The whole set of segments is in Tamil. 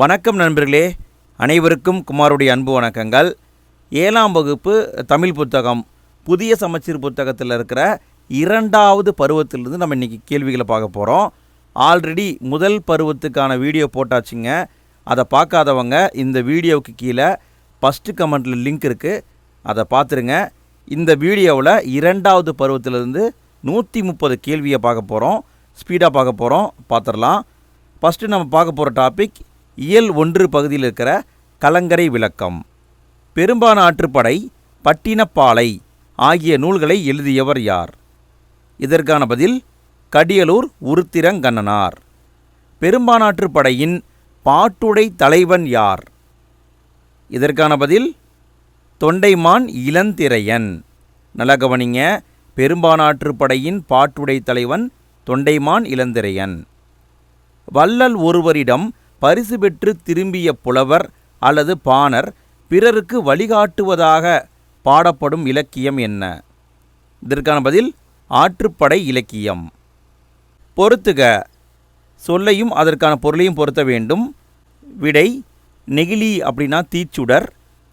வணக்கம் நண்பர்களே. அனைவருக்கும் குமாருடைய அன்பு வணக்கங்கள். ஏழாம் வகுப்பு தமிழ் புத்தகம் புதிய சமச்சீர் புத்தகத்தில் இருக்கிற இரண்டாவது பருவத்திலிருந்து நம்ம இன்றைக்கி கேள்விகளை பார்க்க போகிறோம் ஆல்ரெடி முதல் பருவத்துக்கான வீடியோ போட்டாச்சுங்க. அதை பார்க்காதவங்க இந்த வீடியோவுக்கு கீழே ஃபஸ்ட்டு கமெண்ட்டில் லிங்க் இருக்குது அதை பார்த்துருங்க. இந்த வீடியோவில் இரண்டாவது பருவத்திலிருந்து நூற்றி முப்பது கேள்வியை பார்க்க போகிறோம் ஸ்பீடாக பார்க்க போகிறோம் பார்த்துடலாம். ஃபஸ்ட்டு நம்ம பார்க்க போகிற டாபிக் இயல் ஒன்று பகுதியில் இருக்கிற கலங்கரை விளக்கம். பெரும்பான ஆற்றுப்படை பட்டினப்பாலை ஆகிய நூல்களை எழுதியவர் யார்? இதற்கான பதில் கடியலூர் உருத்திரங்கண்ணனார். பெரும்பானாற்றுப்படையின் பாட்டுடை தலைவன் யார்? இதற்கான பதில் தொண்டைமான் இளந்திரையன். நல்ல கவனிங்க பெரும்பானாற்றுப்படையின் பாட்டுடை தலைவன் தொண்டைமான் இளந்திரையன். வள்ளல் ஒருவரிடம் பரிசு பெற்று திரும்பிய புலவர் அல்லது பாணர் பிறருக்கு வழிகாட்டுவதாக பாடப்படும் இலக்கியம் என்ன? இதற்கான பதில் ஆற்றுப்படை இலக்கியம். பொறுத்துக. சொல்லையும் அதற்கான பொருளையும் பொருத்த வேண்டும். விடை நெகிழி அப்படின்னா தீச்சுடர்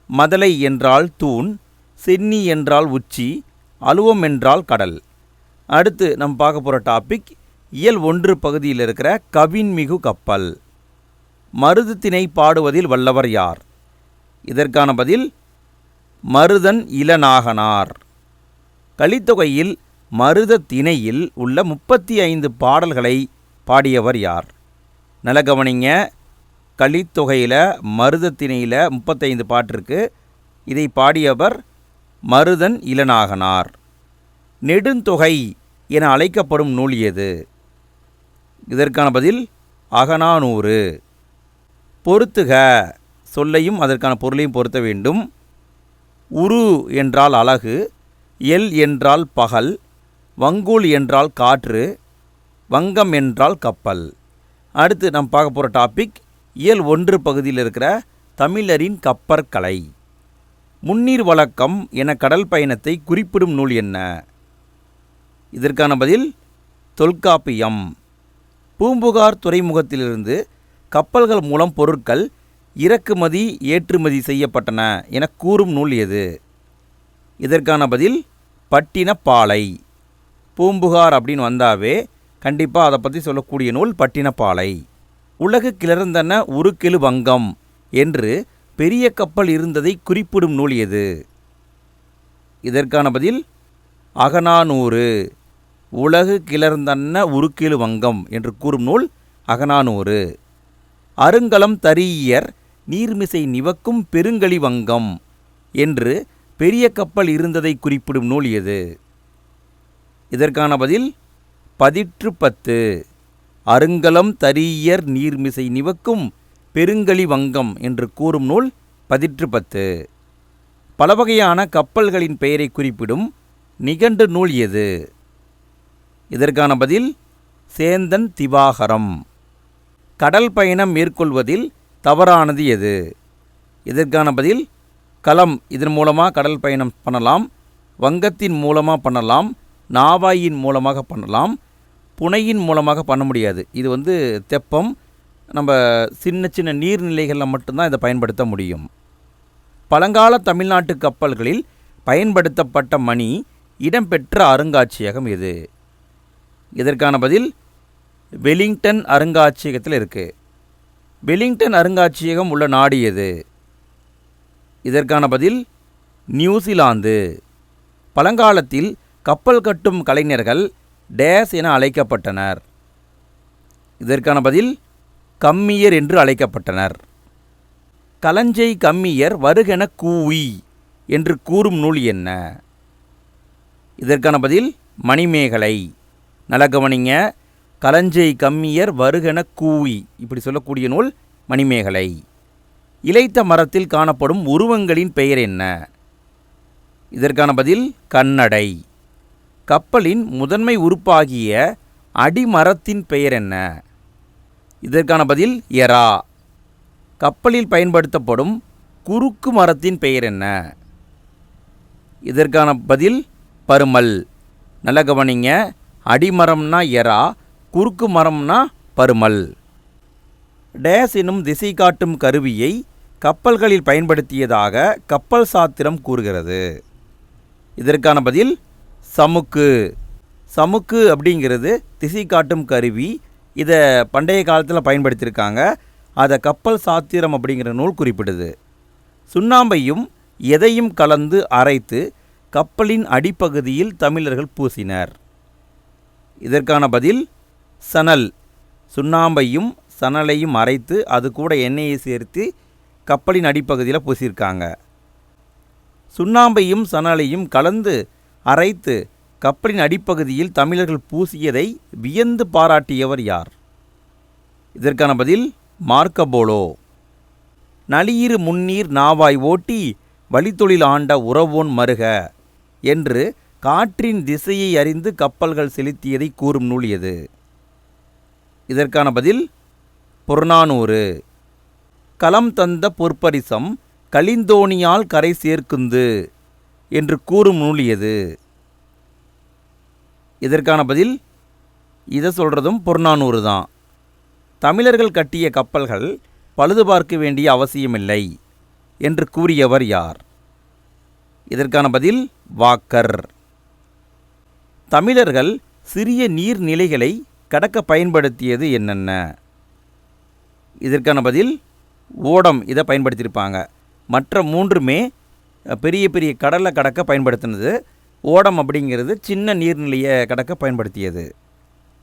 மதலை என்றால் தூண் சென்னி என்றால் உச்சி அலுவம் என்றால் கடல். அடுத்து நம்ம பார்க்க போகிற டாபிக் இயல் ஒன்று பகுதியில் இருக்கிற கவின்மிகு கப்பல். மருதத்தினை பாடுவதில் வல்லவர் யார்? இதற்கான பதில் மருதன் இளநாகனார். கலித்தொகையில் மருத திணையில் உள்ள முப்பத்தி ஐந்து பாடல்களை பாடியவர் யார்? நல்ல கவனிங்க கலித்தொகையில் மருத திணையில் முப்பத்தைந்து பாட்டிற்கு இதை பாடியவர் மருதன் இளநாகனார். நெடுந்தொகை என அழைக்கப்படும் நூல் எது? இதற்கான பதில் அகனானூறு பொருத்துக. சொல்லையும் அதற்கான பொருளையும் பொருத்த வேண்டும். உரு என்றால் அழகு எல் என்றால் பகல் வங்கூல் என்றால் காற்று வங்கம் என்றால் கப்பல். அடுத்து நாம் பார்க்க போகிற டாபிக் இயல் ஒன்று பகுதியில் இருக்கிற தமிழரின் கப்பற்கலை. முன்னீர் வழக்கம் என கடல் பயணத்தை குறிப்பிடும் நூல் என்ன? இதற்கான பதில் தொல்காப்பியம். பூம்புகார் துறைமுகத்திலிருந்து கப்பல்கள் மூலம் பொருட்கள் இறக்குமதி ஏற்றுமதி செய்யப்பட்டன என கூறும் நூல் எது? இதற்கான பதில் பட்டினப்பாலை. பூம்புகார் அப்படின்னு வந்தாவே கண்டிப்பாக அதை பற்றி சொல்லக்கூடிய நூல் பட்டினப்பாலை. உலகு கிளர்ந்தன உருக்கெழு வங்கம் என்று பெரிய கப்பல் இருந்ததை குறிப்பிடும் நூல் எது? இதற்கான பதில் அகநானூறு. உலகு கிளர்ந்தன்ன உருக்கெழு வங்கம் என்று கூறும் நூல் அகநானூறு. அருங்கலம் தரியர் நீர்மிசை நிவக்கும் பெருங்கலி வங்கம் என்று பெரிய கப்பல் இருந்ததை குறிப்பிடும் நூல் எது? இதற்கான பதில் பதிற்று பத்து. அருங்கலம் தரியர் நீர்மிசை நிவக்கும் பெருங்கலி வங்கம் என்று கூறும் நூல் பதிற்று பத்து. பல வகையான கப்பல்களின் பெயரை குறிப்பிடும் நிகண்டு நூல் எது? இதற்கான பதில் சேந்தன் திவாகரம். கடல் பயணம் மேற்கொள்வதில் தவறானது எது? இதற்கான பதில் களம் இதன் மூலமாக கடல் பயணம் பண்ணலாம் வங்கத்தின் மூலமாக பண்ணலாம் நாவாயின் மூலமாக பண்ணலாம் புனையின் மூலமாக பண்ண முடியாது. இது வந்து தெப்பம் நம்ம சின்ன சின்ன நீர்நிலைகளில் மட்டும்தான் இதை பயன்படுத்த முடியும். பழங்கால தமிழ்நாட்டு கப்பல்களில் பயன்படுத்தப்பட்ட மணி இடம்பெற்ற அருங்காட்சியகம் எது? இதற்கான பதில் வெலிங்டன் அருங்காட்சியகத்தில் இருக்குது வெலிங்டன் அருங்காட்சியகம் உள்ள நாடு எது? இதற்கான பதில் நியூசிலாந்து. பழங்காலத்தில் கப்பல் கட்டும் கலைஞர்கள் டேஸ் என அழைக்கப்பட்டனர். இதற்கான பதில் கம்மியர் என்று அழைக்கப்பட்டனர். கலஞ்சை கம்மியர் வருகென கூவி என்று கூறும் நூல் என்ன? இதற்கான பதில் மணிமேகலை. நல்ல கவனிங்க கலஞ்சை கம்மியர் வருகென கூவி. இப்படி சொல்லக்கூடிய நூல் மணிமேகலை. இலைத்த மரத்தில் காணப்படும் உருவங்களின் பெயர் என்ன? இதற்கான பதில் கண்ணடை. கப்பலின் முதன்மை உறுப்பாகிய அடிமரத்தின் பெயர் என்ன? இதற்கான பதில் எரா கப்பலில் பயன்படுத்தப்படும் குறுக்கு மரத்தின் பெயர் என்ன? இதற்கான பதில் பருமல். நல்ல கவனிங்க அடிமரம்னா எரா குறுக்கு மரம்னா பருமல். டேஸ் என்னும் திசை காட்டும் கருவியை கப்பல்களில் பயன்படுத்தியதாக கப்பல் சாத்திரம் கூறுகிறது. இதற்கான பதில் சமுக்கு. சமுக்கு அப்படிங்கிறது திசை காட்டும் கருவி. இதை பண்டைய காலத்தில் பயன்படுத்தியிருக்காங்க அதை கப்பல் சாத்திரம் அப்படிங்கிற நூல் குறிப்பிடுது. சுண்ணாம்பையும் எதையும் கலந்து அரைத்து கப்பலின் அடிப்பகுதியில் தமிழர்கள் பூசினர். இதற்கான பதில் சணல். சுண்ணாம்பையும் சணலையும் அரைத்து அது கூட எண்ணெயை சேர்த்து கப்பலின் அடிப்பகுதியில் பூசியிருக்காங்க. சுண்ணாம்பையும் சணலையும் கலந்து அரைத்து கப்பலின் அடிப்பகுதியில் தமிழர்கள் பூசியதை வியந்து பாராட்டியவர் யார்? இதற்கான பதில் மார்க்கபோலோ. நளியிரு முன்னீர் நாவாய் ஓட்டி வழித்தொழில் ஆண்ட உறவோன் மருக என்று காற்றின் திசையை அறிந்து கப்பல்கள் செலுத்தியதை கூறும் நூல் எது? இதற்கான பதில் புறநானூறு. களம் தந்த பொற்பரிசம் கலிந்தோணியால் கரை சேர்க்குந்து என்று கூறும் நூல் எது இதற்கான பதில் இதை சொல்கிறதும் புறநானூறு தான். தமிழர்கள் கட்டிய கப்பல்கள் பழுது பார்க்க வேண்டிய அவசியமில்லை என்று கூறியவர் யார்? இதற்கான பதில் வாக்கர். தமிழர்கள் சிறிய நீர்நிலைகளை கடக்க பயன்படுத்தியது என்னென்ன? இதற்கான பதில் ஓடம் இதை பயன்படுத்தியிருப்பாங்க. மற்ற மூன்றுமே பெரிய பெரிய கடலை கடக்க பயன்படுத்தினது. ஓடம் அப்படிங்கிறது சின்ன நீர்நிலையை கடக்க பயன்படுத்தியது.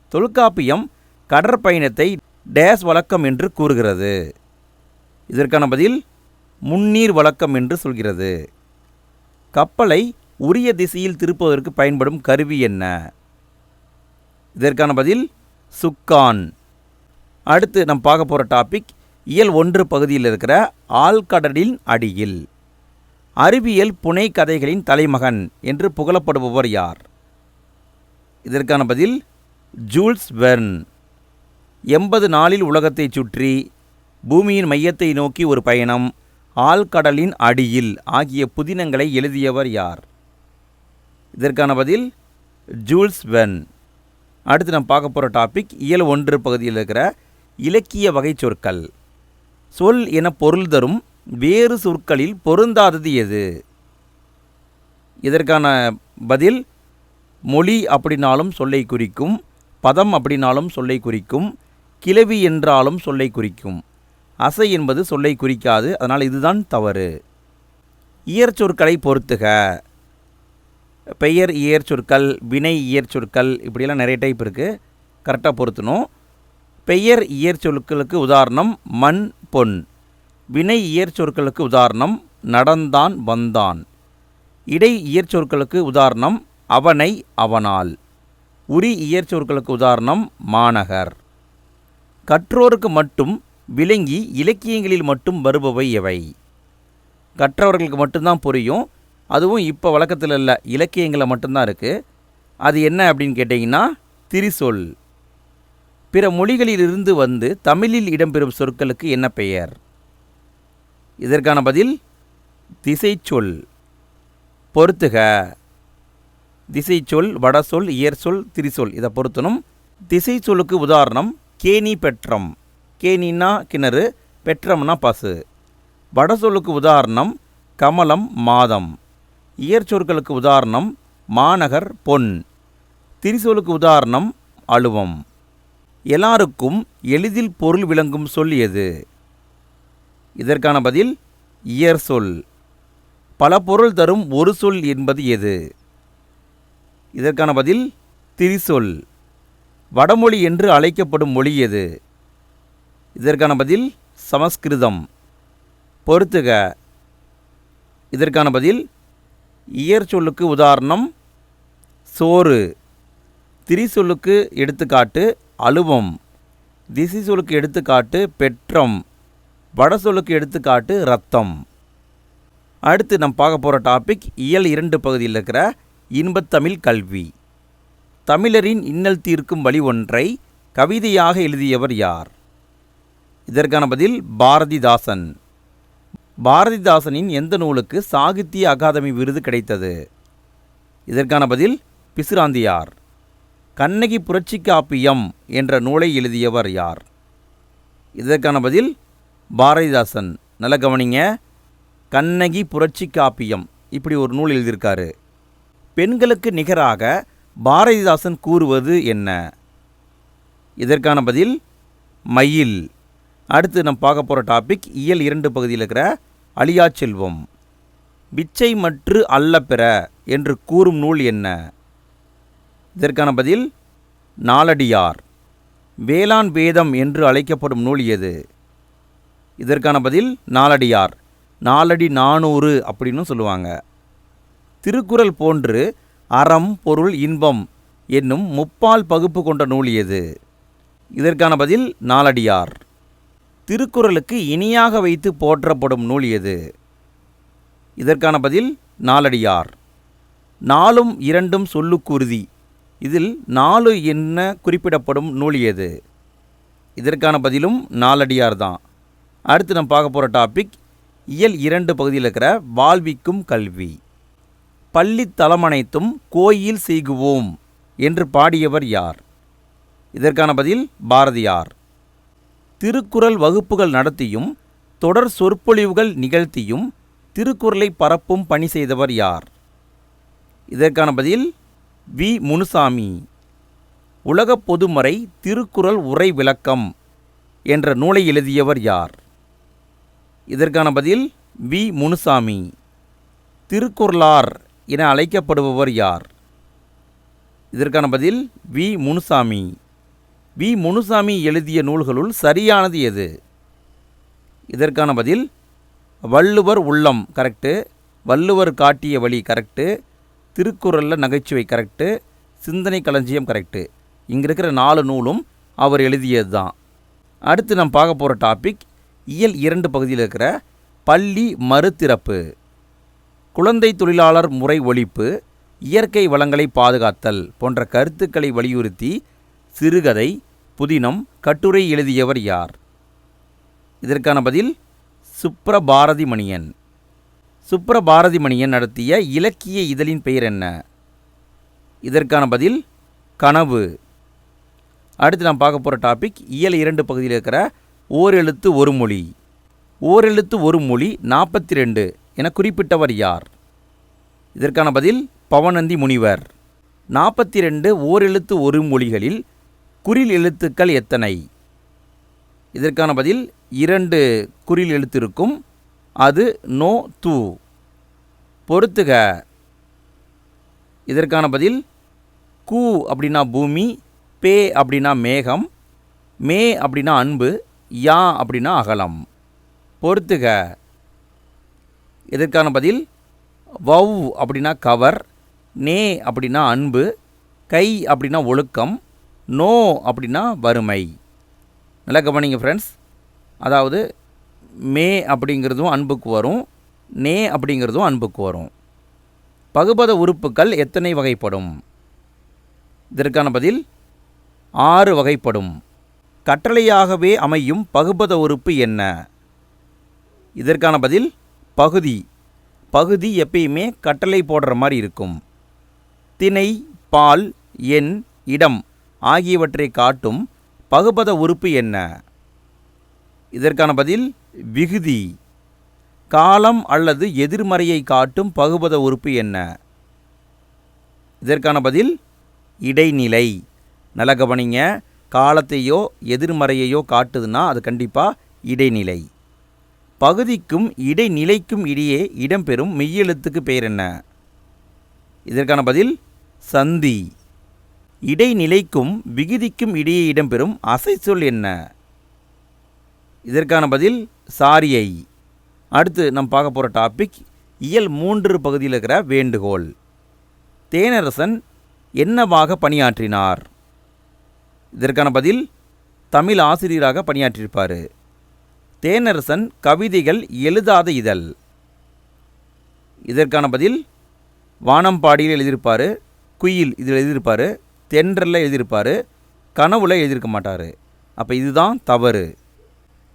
தொல்காப்பியம் கடற்பயணத்தை டேஸ் வழக்கம் என்று கூறுகிறது. இதற்கான பதில் முன்னீர் வழக்கம் என்று சொல்கிறது. கப்பலை உரிய திசையில் திருப்புவதற்கு பயன்படும் கருவி என்ன? இதற்கான பதில் சுக்கான். அடுத்து நம்ம பார்க்க போகிற டாபிக் இயல் ஒன்று பகுதியில் இருக்கிற ஆழ்கடலின் அடியில். அறிவியல் புனை கதைகளின் தலைமகன் என்று புகழப்படுபவர் யார்? இதற்கான பதில் ஜூல்ஸ் வெர்ன். எண்பது நாளில் உலகத்தைச் சுற்றி பூமியின் மையத்தை நோக்கி ஒரு பயணம் ஆழ்கடலின் அடியில் ஆகிய புதினங்களை எழுதியவர் யார்? இதற்கான பதில் ஜூல்ஸ் வென் அடுத்து நம்ம பார்க்க போகிற டாபிக் இயல் ஒன்று பகுதியில் இருக்கிற இலக்கிய வகை சொற்கள். சொல் என பொருள் தரும் வேறு சொற்களில் பொருந்தாதது எது? இதற்கான பதில் மொழி அப்படின்னாலும் சொல்லை குறிக்கும் பதம் அப்படின்னாலும் சொல்லை குறிக்கும் கிளவி என்றாலும் சொல்லை குறிக்கும். அசை என்பது சொல்லை குறிக்காது அதனால் இதுதான் தவறு. இயற்சொற்களை பொறுத்துக. பெயர் இயற்சொற்கள் வினை இயற்சொற்கள் இப்படியெல்லாம் நிறைய டைப் இருக்குது கரெக்டாக பொருத்தணும். பெயர் இயற்சொற்களுக்கு உதாரணம் மண் பொன். வினை இயற்சொற்களுக்கு உதாரணம் நடந்தான் வந்தான். இடை இயற்சொற்களுக்கு உதாரணம் அவனை அவனால். உரி இயற்சொற்களுக்கு உதாரணம் மாநகர். கற்றோருக்கு மட்டும் விளங்கி இலக்கியங்களில் மட்டும் வருபவை எவை? கற்றவர்களுக்கு மட்டும்தான் புரியும். அதுவும் இப்போ வழக்கத்தில் இல்லை. இலக்கியங்களில் மட்டும்தான் இருக்குது அது என்ன அப்படின்னு கேட்டிங்கன்னா திரிசொல். பிற மொழிகளிலிருந்து வந்து தமிழில் இடம்பெறும் சொற்களுக்கு என்ன பெயர்? இதற்கான பதில் திசைச்சொல். பொறுத்துக திசைச்சொல் வடசொல் இயற்சொல் திரிசொல். இதை பொருத்தணும். திசை சொல்லுக்கு உதாரணம் கேணி பெற்றம். கேணின்னா கிணறு பெற்றம்னா பசு. வடசொல்லுக்கு உதாரணம் கமலம் மாதம். இயற்சொற்களுக்கு உதாரணம் மாநகர் பொன். திரிசொலுக்கு உதாரணம் அழுவம். எல்லாருக்கும் எளிதில் பொருள் விளங்கும் சொல் எது? இதற்கான பதில் இயற் சொல். பல பொருள் தரும் ஒரு சொல் என்பது எது? இதற்கான பதில் திரிசொல். வடமொழி என்று அழைக்கப்படும் மொழி எது? இதற்கான பதில் சமஸ்கிருதம். பொறுத்துக. இதற்கான பதில் இயற் சொல்லுக்கு உதாரணம் சோறு. திரிசொல்லுக்கு எடுத்துக்காட்டு அலுவம் திசி சொல்லுக்கு எடுத்துக்காட்டு பெற்றம். வட சொல்லுக்கு எடுத்துக்காட்டு ரத்தம் அடுத்து நம்ம பார்க்க போகிற டாபிக் இயல் இரண்டு பகுதியில் இருக்கிற இன்பத்தமிழ் கல்வி. தமிழரின் இன்னல் தீர்க்கும் வழி ஒன்றை கவிதையாக எழுதியவர் யார்? இதற்கான பதில் பாரதிதாசன். பாரதிதாசனின் எந்த நூலுக்கு சாகித்ய அகாதமி விருது கிடைத்தது? இதற்கான பதில் பிசுராந்தியார். கண்ணகி புரட்சி காப்பியம் என்ற நூலை எழுதியவர் யார்? இதற்கான பதில் பாரதிதாசன். நல்ல கவனிங்க. கண்ணகி புரட்சி காப்பியம் இப்படி ஒரு நூல் எழுதியிருக்காரு. பெண்களுக்கு நிகராக பாரதிதாசன் கூறுவது என்ன? இதற்கான பதில் மயில். அடுத்து நம்ம பார்க்க போகிற டாபிக் இயல் இரண்டு பகுதியில் இருக்கிற அழியா செல்வம். பிச்சை மற்று அல்ல பிற என்று கூறும் நூல் என்ன? இதற்கான பதில் நாலடியார் வேளாண் வேதம் என்று அழைக்கப்படும் நூல் எது? இதற்கான பதில் நாலடியார் நாலடி நானூறு அப்படின்னு சொல்லுவாங்க. திருக்குறள் போன்று அறம் பொருள் இன்பம் என்னும் முப்பால் பகுப்பு கொண்ட நூல் எது? இதற்கான பதில் நாலடியார் திருக்குறளுக்கு இனியாக வைத்து போற்றப்படும் நூல் எது? இதற்கான பதில் நாலடியார். நாலும் இரண்டும் சொல்லுக்குருதி. இதில் நாலு என்ன குறிப்பிடப்படும் நூல் எது? இதற்கான பதிலும் நாலடியார் தான். அடுத்து நம்ம பார்க்க போகிற டாபிக் இயல் இரண்டு பகுதியில் இருக்கிற வாழ்விக்கும் கல்வி. பள்ளி தலமனைத்தும் கோயில் செய்குவோம் என்று பாடியவர் யார்? இதற்கான பதில் பாரதியார். திருக்குறள் வகுப்புகள் நடத்தியும் தொடர் சொற்பொழிவுகள் நிகழ்த்தியும் திருக்குறளை பரப்பும் பணி செய்தவர் யார்? இதற்கான பதில் வி. முனுசாமி. உலகப் பொதுமறை திருக்குறள் உரை விளக்கம் என்ற நூலை எழுதியவர் யார்? இதற்கான பதில் வி. முனுசாமி. திருக்குறளார் என அழைக்கப்படுபவர் யார்? இதற்கான பதில் வி. முனுசாமி. வி. முனுசாமி எழுதிய நூல்களுள் சரியானது எது? இதற்கான பதில் வள்ளுவர் உள்ளம் கரெக்டு வள்ளுவர் காட்டிய வழி கரெக்டு திருக்குறளில் நகைச்சுவை கரெக்டு சிந்தனை களஞ்சியம் கரெக்டு இங்கே இருக்கிற நாலு நூலும் அவர் எழுதியது தான். அடுத்து நம்ம பார்க்க போகிற டாபிக் இயல் இரண்டு பகுதியில் இருக்கிற பள்ளி மறுதிறப்பு. குழந்தை தொழிலாளர் முறை ஒழிப்பு இயற்கை வளங்களை பாதுகாத்தல் போன்ற கருத்துக்களை வலியுறுத்தி சிறுகதை புதினம் கட்டுரை எழுதியவர் யார்? இதற்கான பதில் சுப்ரபாரதி மணியன் சுப்ரபாரதி மணியன் நடத்திய இலக்கிய இதழின் பெயர் என்ன? இதற்கான பதில் கனவு. அடுத்து நாம் பார்க்க போகிற டாபிக் இயல் இரண்டு பகுதியில் இருக்கிற ஓரெழுத்து ஒரு மொழி. ஓரெழுத்து ஒரு மொழி நாற்பத்தி ரெண்டு என குறிப்பிட்டவர் யார்? இதற்கான பதில் பவனந்தி முனிவர். நாற்பத்தி ரெண்டு ஓரெழுத்து ஒரு மொழிகளில் குறில் எழுத்துக்கள் எத்தனை? இதற்கான பதில் இரண்டு குறில் எழுத்து இருக்கும் அது நோ தூ. பொறுத்துக. இதற்கான பதில் கூ அப்படின்னா பூமி பே அப்படின்னா மேகம் மே அப்படின்னா அன்பு யா அப்படின்னா அகலம். பொறுத்துக. இதற்கான பதில் வவ் அப்படின்னா கவர் நே அப்படின்னா அன்பு கை அப்படின்னா ஒழுக்கம் நோ அப்படின்னா வறுமை. நல்லா கவனிங்க ஃப்ரெண்ட்ஸ் அதாவது மே அப்படிங்கிறதும் அன்புக்கு வரும் நே அப்படிங்கிறதும் அன்புக்கு வரும். பகுபத உறுப்புகள் எத்தனை வகைப்படும்? இதற்கான பதில் ஆறு வகைப்படும். கட்டளையாகவே அமையும் பகுபத உறுப்பு என்ன? இதற்கான பதில் பகுதி. பகுதி எப்பயுமே கட்டளை போடுற மாதிரி இருக்கும். திணை பால் எண் இடம். ஆகியவற்றை காட்டும் பகுபத உறுப்பு என்ன? இதற்கான பதில் விகுதி. காலம் அல்லது எதிர்மறையை காட்டும் பகுபத உறுப்பு என்ன? இதற்கான பதில் இடைநிலை. நல்ல கவனிங்க காலத்தையோ எதிர்மறையையோ காட்டுதுன்னா அது கண்டிப்பாக இடைநிலை. பகுதிக்கும் இடைநிலைக்கும் இடையே இடம்பெறும் மெய்யெழுத்துக்கு பெயர் என்ன? இதற்கான பதில் சந்தி. இடைநிலைக்கும் விகுதிக்கும் இடையே இடம்பெறும் அசைச்சொல் என்ன? இதற்கான பதில் சாரியை. அடுத்து நம்ம பார்க்க போகிற டாபிக் இயல் மூன்று பகுதியில் இருக்கிற வேண்டுகோள். தேனரசன் என்னவாக பணியாற்றினார்? இதற்கான பதில் தமிழ் ஆசிரியராக பணியாற்றியிருப்பார். தேனரசன் கவிதைகள் எழுதாத இதழ். இதற்கான பதில் வானம்பாடியில் எழுதியிருப்பார் குயில் இதில் எழுதியிருப்பார் தென்றலில் எழுதியிருப்பார் கனவுல எழுதியிருக்க மாட்டார். அப்போ இதுதான் தவறு.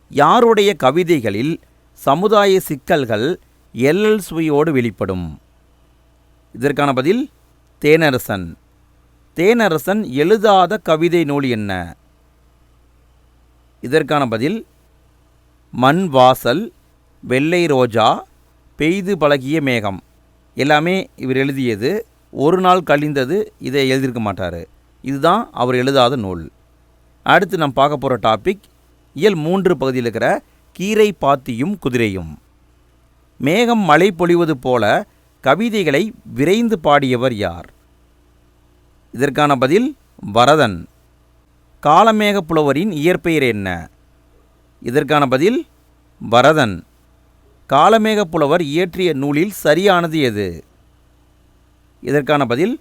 யாருடைய கவிதைகளில் சமுதாய சிக்கல்கள் எல்எல் சுவையோடு வெளிப்படும்? இதற்கான பதில் தேனரசன். தேனரசன் எழுதாத கவிதை நூல் என்ன? இதற்கான பதில் மண் வாசல் வெள்ளை ரோஜா பெய்து பழகிய மேகம். எல்லாமே இவர் எழுதியது ஒரு நாள் கழிந்தது இதை எழுதியிருக்க மாட்டார். இதுதான் அவர் எழுதாத நூல். அடுத்து நாம் பார்க்க போகிற டாபிக் இயல் மூன்று பகுதியில் இருக்கிற கீரை பாத்தியும் குதிரையும். மேகம் மழை பொழிவது போல கவிதைகளை விரைந்து பாடியவர் யார்? இதற்கான பதில் வரதன். காலமேக புலவரின் இயற்பெயர் என்ன? இதற்கான பதில் வரதன். காலமேக புலவர் இயற்றிய நூலில் சரியானது எது? இதற்கான பதில்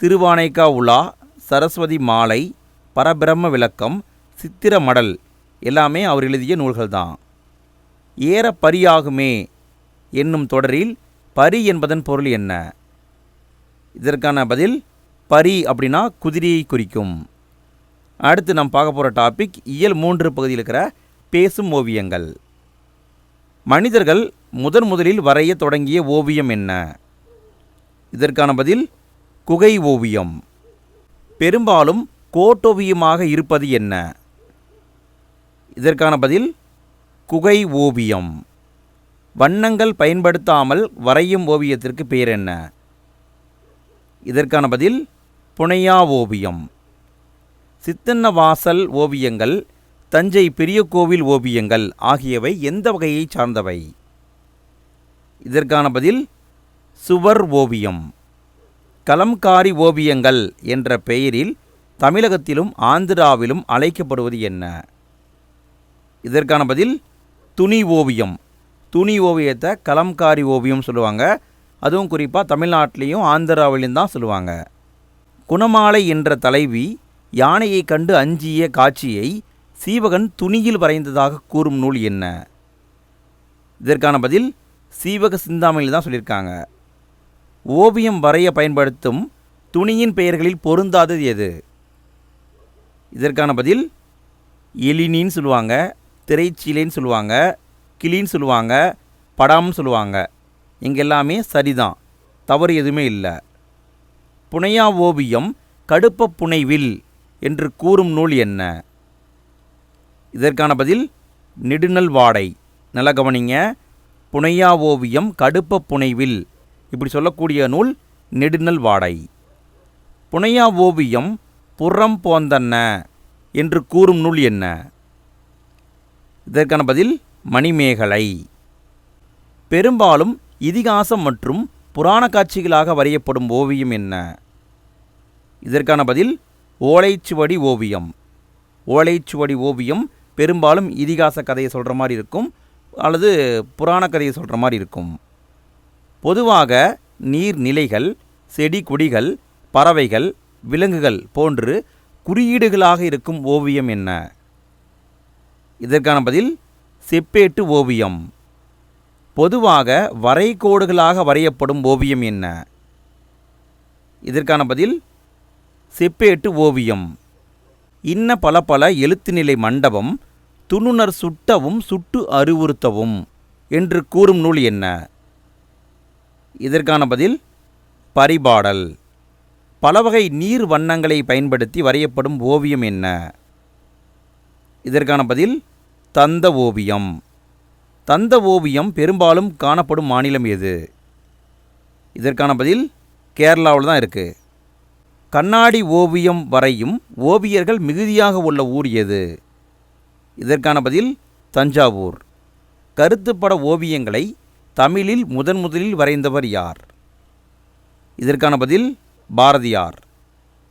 திருவானைக்கா உலா சரஸ்வதி மாலை பரபிரம்ம விளக்கம் சித்திர மடல் எல்லாமே அவர் எழுதிய நூல்கள்தான். ஏற பரியாகுமே என்னும் தொடரில் பரி என்பதன் பொருள் என்ன? இதற்கான பதில் பரி அப்படின்னா குதிரையை குறிக்கும். அடுத்து நாம் பார்க்க போகிற டாபிக் இயல் மூன்று பகுதியில் இருக்கிற பேசும் ஓவியங்கள். மனிதர்கள் முதன் முதலில் வரைய தொடங்கிய ஓவியம் என்ன? இதற்கான பதில் குகை ஓவியம். பெரும்பாலும் கோட்டோவியமாக இருப்பது என்ன? இதற்கான பதில் குகை ஓவியம். வண்ணங்கள் பயன்படுத்தாமல் வரையும் ஓவியத்திற்கு பெயர் என்ன? இதற்கான பதில் புனையா ஓவியம். சித்தன்ன வாசல் ஓவியங்கள் தஞ்சை பெரிய கோவில் ஓவியங்கள் ஆகியவை எந்த வகையைச் சார்ந்தவை? இதற்கான பதில் சுவர் ஓவியம் கலம்காரி ஓவியங்கள் என்ற பெயரில் தமிழகத்திலும் ஆந்திராவிலும் அழைக்கப்படுவது என்ன? இதற்கான பதில் துணி ஓவியம். துணி ஓவியத்தை கலம்காரி ஓவியம் சொல்லுவாங்க. அதுவும் குறிப்பாக தமிழ்நாட்டிலையும் ஆந்திராவிலையும் தான் சொல்லுவாங்க. குணமாலை என்ற தலைவி யானையை கண்டு அஞ்சிய காட்சியை சீவகன் துணியில் வரைந்ததாக கூறும் நூல் என்ன? இதற்கான பதில் சீவக சிந்தாமணியில் தான் சொல்லியிருக்காங்க. ஓவியம் வரைய பயன்படுத்தும் துணியின் பெயர்களில் பொருந்தாதது எது? இதற்கான பதில் எலினின்னு சொல்லுவாங்க திரைச்சீலைன்னு சொல்லுவாங்க கிளின்னு சொல்லுவாங்க படாம்னு சொல்லுவாங்க. இங்கே எல்லாமே சரிதான். தவறு எதுவுமே இல்லை. புனையா ஓவியம் கடுப்ப புனைவில் என்று கூறும் நூல் என்ன? இதற்கான பதில் நெடுநல் வாடை நல்லா கவனிங்க. புனையா ஓவியம் கடுப்ப புனைவில் இப்படி சொல்லக்கூடிய நூல் நெடுநல் வாடை. புனையா ஓவியம் புறம் போந்தன்ன என்று கூறும் நூல் என்ன? இதற்கான பதில் மணிமேகலை. பெரும்பாலும் இதிகாசம் மற்றும் புராண காட்சிகளாக வரையப்படும் ஓவியம் என்ன? இதற்கான பதில் ஓலைச்சுவடி ஓவியம். ஓலைச்சுவடி ஓவியம் பெரும்பாலும் இதிகாச கதையை சொல்கிற மாதிரி இருக்கும் அல்லது புராண கதையை சொல்கிற மாதிரி இருக்கும். பொதுவாக நீர்நிலைகள் செடி கொடிகள் பறவைகள் விலங்குகள் போன்று குறியீடுகளாக இருக்கும் ஓவியம் என்ன? இதற்கான பதில் செப்பேட்டு ஓவியம். பொதுவாக வரைகோடுகளாக வரையப்படும் ஓவியம் என்ன? இதற்கான பதில் செப்பேட்டு ஓவியம். இன்ன பல பல எழுத்துநிலை மண்டபம் துணுனர் சுட்டவும் சுட்டு அறிவுறுத்தவும் என்று கூறும் நூல் என்ன? இதற்கான பதில் பரிபாடல். பலவகை நீர் வண்ணங்களை பயன்படுத்தி வரையப்படும் ஓவியம் என்ன? இதற்கான பதில் தந்த ஓவியம். தந்த ஓவியம் பெரும்பாலும் காணப்படும் மாநிலம் எது? இதற்கான பதில் கேரளாவில் தான் இருக்குது கண்ணாடி ஓவியம் வரையும் ஓவியர்கள் மிகுதியாக உள்ள ஊர் எது? இதற்கான பதில் தஞ்சாவூர். கருத்துப்பட ஓவியங்களை தமிழில் முதன் முதலில் வரைந்தவர் யார்? இதற்கான பதில் பாரதியார்.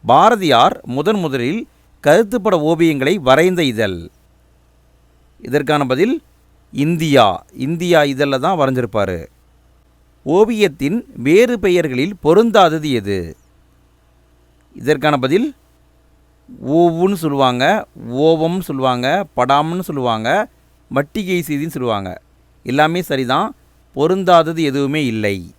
பாரதியார் முதன் முதலில் கருத்துப்பட ஓவியங்களை வரைந்த இதழ். இதற்கான பதில் இந்தியா. இந்தியா இதழில் தான் வரைஞ்சிருப்பார். ஓவியத்தின் வேறு பெயர்களில் பொருந்தாதது எது? இதற்கான பதில் ஓவுன்னு சொல்லுவாங்க ஓவம்னு சொல்லுவாங்க படாம்னு சொல்லுவாங்க மட்டிகை செய்தின்னு சொல்லுவாங்க. எல்லாமே சரிதான். பொருந்தாதது எதுவுமே இல்லை.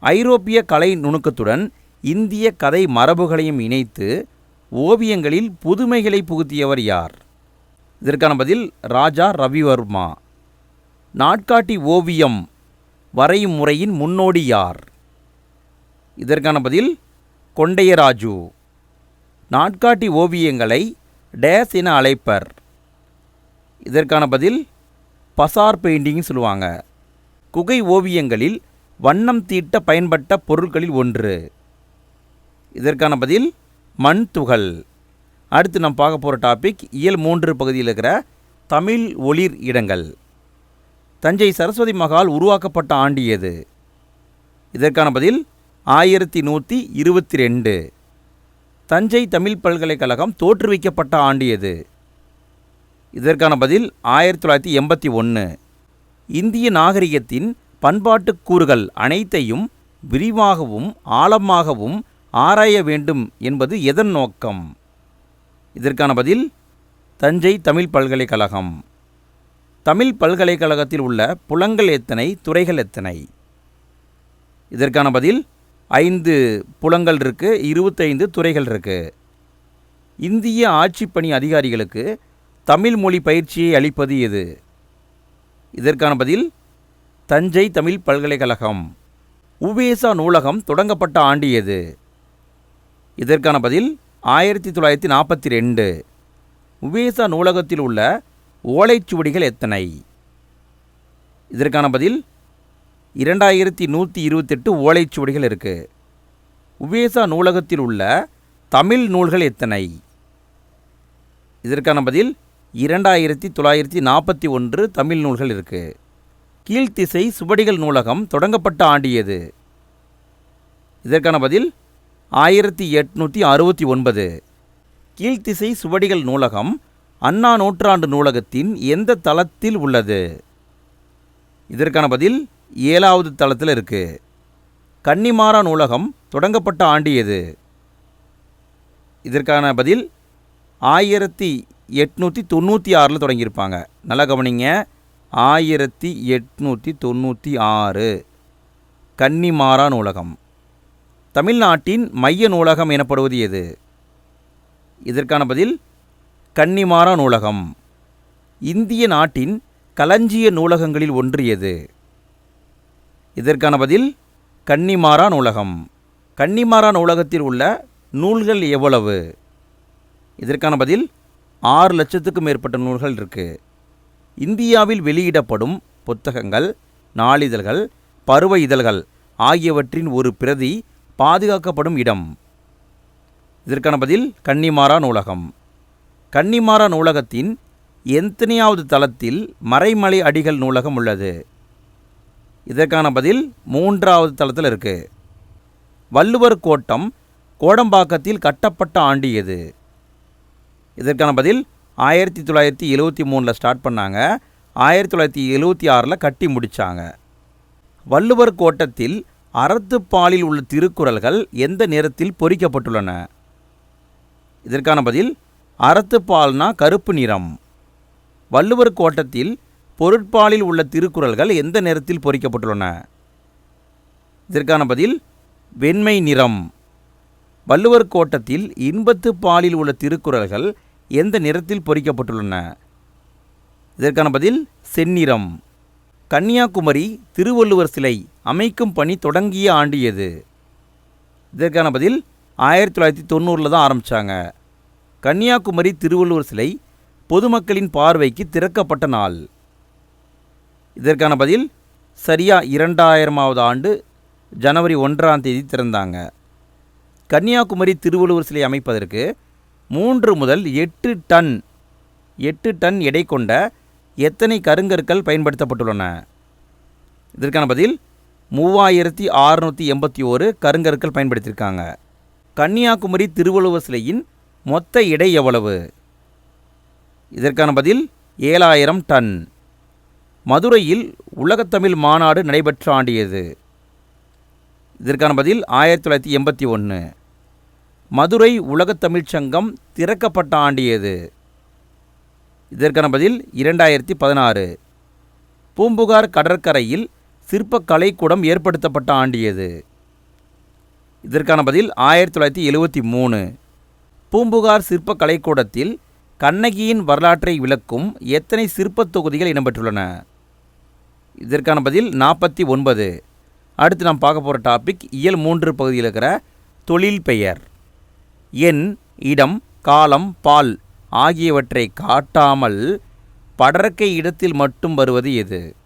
ஐரோப்பிய கலை நுணுக்கத்துடன் இந்திய கதை மரபுகளையும் இணைத்து ஓவியங்களில் புதுமைகளை புகுத்தியவர் யார்? இதற்கான பதில் ராஜா ரவிவர்மா. நாட்காட்டி ஓவியம் வரையும் முறையின் முன்னோடி யார்? இதற்கான பதில் கொண்டையராஜு. நாட்காட்டி ஓவியங்களை டேஸ் என அழைப்பர். இதற்கான பதில் பசார் பெயிண்டிங்னு சொல்லுவாங்க. குகை ஓவியங்களில் வண்ணம் தீட்ட பயன்பட்ட பொருட்களில் ஒன்று. இதற்கான பதில் மண் துகள். அடுத்து நாம் பார்க்க போகிற டாபிக் இயல் மூன்று பகுதியில் இருக்கிற தமிழ் ஒளிர் இடங்கள். தஞ்சை சரஸ்வதி மகால் உருவாக்கப்பட்ட ஆண்டு எது? இதற்கான பதில் ஆயிரத்தி நூற்றி இருபத்தி ரெண்டு. தஞ்சை தமிழ் பல்கலைக்கழகம் தோற்றுவிக்கப்பட்ட ஆண்டு எது? இதற்கான பதில் ஆயிரத்தி தொள்ளாயிரத்தி எண்பத்தி ஒன்று. இந்திய நாகரிகத்தின் பண்பாட்டு கூறுகள் அனைத்தையும் விரிவாகவும் ஆழமாகவும் ஆராய வேண்டும் என்பது எதன் நோக்கம்? இதற்கான பதில் தஞ்சை தமிழ் பல்கலைக்கழகம். தமிழ் பல்கலைக்கழகத்தில் உள்ள புலங்கள் எத்தனை துறைகள் எத்தனை? இதற்கான பதில் ஐந்து புலங்கள் இருக்கு இருபத்தைந்து துறைகள் இருக்கு. இந்திய ஆட்சிப்பணி அதிகாரிகளுக்கு தமிழ் மொழி பயிற்சியை அளிப்பது எது? இதற்கான பதில் தஞ்சை தமிழ் பல்கலைக்கழகம். உவேசா நூலகம் தொடங்கப்பட்ட ஆண்டு எது? இதற்கான பதில் ஆயிரத்தி தொள்ளாயிரத்தி நாற்பத்தி ரெண்டு. உவேசா நூலகத்தில் உள்ள ஓலைச்சுவடிகள் எத்தனை? இதற்கான பதில் இரண்டாயிரத்தி நூற்றி இருபத்தெட்டு ஓலைச்சுவடிகள் இருக்குது உவேசா நூலகத்தில் உள்ள தமிழ் நூல்கள் எத்தனை? இதற்கான பதில் இரண்டாயிரத்தி தொள்ளாயிரத்தி நாற்பத்தி ஒன்று தமிழ் நூல்கள் இருக்குது கீழ்த்திசை சுவடிகள் நூலகம் தொடங்கப்பட்ட ஆண்டு எது? இதற்கான பதில் ஆயிரத்தி எட்நூற்றி அறுபத்தி ஒன்பது. கீழ்த்திசை சுவடிகள் நூலகம் அண்ணா நூற்றாண்டு நூலகத்தின் எந்த தளத்தில் உள்ளது? இதற்கான பதில் ஏழாவது தளத்தில் இருக்கு. கன்னிமாரா நூலகம் தொடங்கப்பட்ட ஆண்டு எது? இதற்கான பதில் ஆயிரத்தி எட்நூற்றி தொண்ணூற்றி ஆறில் தொடங்கியிருப்பாங்க. நல்லா கவனிங்க. ஆயிரத்தி எட்நூற்றி தொண்ணூற்றி ஆறு. கன்னிமாரா நூலகம். தமிழ்நாட்டின் மைய நூலகம் எனப்படுவது எது? இதற்கான பதில் கன்னிமாரா நூலகம். இந்திய நாட்டின் களஞ்சிய நூலகங்களில் ஒன்று எது? இதற்கான பதில் கன்னிமாரா நூலகம். கன்னிமாரா நூலகத்தில் உள்ள நூல்கள் எவ்வளவு? இதற்கான பதில் ஆறு லட்சத்துக்கும் மேற்பட்ட நூல்கள் இருக்குது இந்தியாவில் வெளியிடப்படும் புத்தகங்கள் நாளிதழ்கள் பருவ இதழ்கள் ஆகியவற்றின் ஒரு பிரதி பாதுகாக்கப்படும் இடம். இதற்கான பதில் கன்னிமாரா நூலகம். கன்னிமாரா நூலகத்தின் எத்தனையாவது தளத்தில் மறைமலை அடிகள் நூலகம் உள்ளது. இதற்கான பதில் மூன்றாவது தளத்தில் இருக்கு. வள்ளுவர் கோட்டம் கோடம்பாக்கத்தில் கட்டப்பட்ட ஆண்டு எது? இதற்கான பதில் ஆயிரத்தி தொள்ளாயிரத்தி எழுவத்தி மூணில் ஸ்டார்ட் பண்ணாங்க. ஆயிரத்தி தொள்ளாயிரத்தி எழுவத்தி ஆறில் கட்டி முடித்தாங்க வள்ளுவர் கோட்டத்தில் அறத்துப்பாலில் உள்ள திருக்குறள்கள் எந்த நிறத்தில் பொறிக்கப்பட்டுள்ளன? இதற்கான பதில் அறத்துப்பால்னா கருப்பு நிறம். வள்ளுவர் கோட்டத்தில் பொருட்பாலில் உள்ள திருக்குறள்கள் எந்த நிறத்தில் பொறிக்கப்பட்டுள்ளன? இதற்கான பதில் வெண்மை நிறம். வள்ளுவர் கோட்டத்தில் இன்பத்து பாலில் உள்ள திருக்குறள்கள் எந்த நிறத்தில் பொறிக்கப்பட்டுள்ளன? இதற்கான பதில் செந்நிறம். கன்னியாகுமரி திருவள்ளுவர் சிலை அமைக்கும் பணி தொடங்கிய ஆண்டு எது? இதற்கான பதில் ஆயிரத்தி தொள்ளாயிரத்தி தொண்ணூறில் தான் ஆரம்பித்தாங்க கன்னியாகுமரி திருவள்ளுவர் சிலை பொதுமக்களின் பார்வைக்கு திறக்கப்பட்ட நாள். இதற்கான பதில் சரியா இரண்டாயிரமாவது ஆண்டு ஜனவரி ஒன்றாம் தேதி திறந்தாங்க. கன்னியாகுமரி திருவள்ளுவர் சிலை அமைப்பதற்கு மூன்று முதல் எட்டு டன் எட்டு டன் எடை கொண்ட எத்தனை கருங்கற்கள் பயன்படுத்தப்பட்டுள்ளன? இதற்கான பதில் மூவாயிரத்தி அறுநூற்றி எண்பத்தி ஓரு கருங்கற்கள் பயன்படுத்தியிருக்காங்க. கன்னியாகுமரி திருவள்ளுவர் சிலையின் மொத்த எடை எவ்வளவு? இதற்கான பதில் ஏழாயிரம் டன். மதுரையில் உலகத்தமிழ் மாநாடு நடைபெற்ற ஆண்டு எது இதற்கான பதில் ஆயிரத்தி தொள்ளாயிரத்தி எண்பத்தி ஒன்று மதுரை உலகத் தமிழ்ச்சங்கம் திறக்கப்பட்ட ஆண்டு எது இதற்கான பதில் இரண்டாயிரத்தி பதினாறு. பூம்புகார் கடற்கரையில் சிற்பக் கலைக்கூடம் ஏற்படுத்தப்பட்ட ஆண்டு எது இதற்கான பதில் ஆயிரத்தி தொள்ளாயிரத்தி எழுவத்தி மூணு. பூம்புகார் சிற்பக் கலைக்கூடத்தில் கண்ணகியின் வரலாற்றை விளக்கும் எத்தனை சிற்பத் தொகுதிகள் இடம்பெற்றுள்ளன? இதற்கான பதில் நாற்பத்தி ஒன்பது. அடுத்து நாம் பார்க்க போகிற டாபிக் இயல் மூன்று பகுதியில் இருக்கிற தொழில் பெயர். எண் இடம் காலம் பால் ஆகியவற்றை காட்டாமல் படர்க்கை இடத்தில் மட்டும் வருவது எது?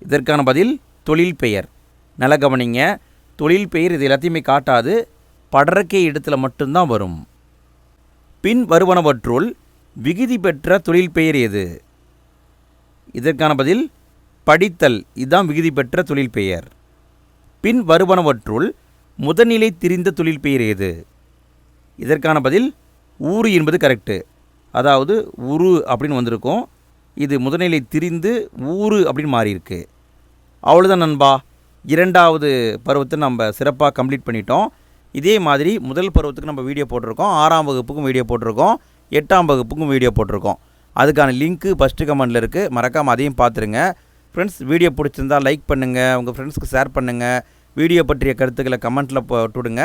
இதற்கான பதில் தொழில் பெயர். நல்ல கவனிங்க தொழில் பெயர் இது எல்லாத்தையுமே காட்டாது படர்க்கை இடத்துல மட்டும்தான் வரும். பின் வருவனவற்றுள் விகுதி பெற்ற தொழில் பெயர் எது? இதற்கான பதில் படித்தல் இதுதான் விகுதி பெற்ற தொழில் பெயர். பின் வருவனவற்றுள் முதல்நிலை திரிந்த தொழில் பெயர் எது? இதற்கான பதில் ஊரு என்பது கரெக்டு அதாவது உரு அப்படின்னு வந்திருக்கும். இது முதல்நிலை திரிந்து ஊறு அப்படின்னு மாறியிருக்கு. அவ்வளோதான் நண்பா. இரண்டாவது பருவத்தை நம்ம சிறப்பாக கம்ப்ளீட் பண்ணிட்டோம். இதே மாதிரி முதல் பருவத்துக்கு நம்ம வீடியோ போட்டிருக்கோம். ஆறாம் வகுப்புக்கும் வீடியோ போட்டிருக்கோம். எட்டாம் வகுப்புக்கும் வீடியோ போட்டிருக்கோம். அதுக்கான லிங்க்கு ஃபஸ்ட்டு கமெண்டில் இருக்குது மறக்காமல் அதையும் பார்த்துருங்க. ஃப்ரெண்ட்ஸ் வீடியோ பிடிச்சிருந்தா லைக் பண்ணுங்கள் உங்கள் ஃப்ரெண்ட்ஸ்க்கு ஷேர் பண்ணுங்கள் வீடியோ பற்றிய கருத்துக்களை கமெண்ட்டில் போட்டுவிடுங்க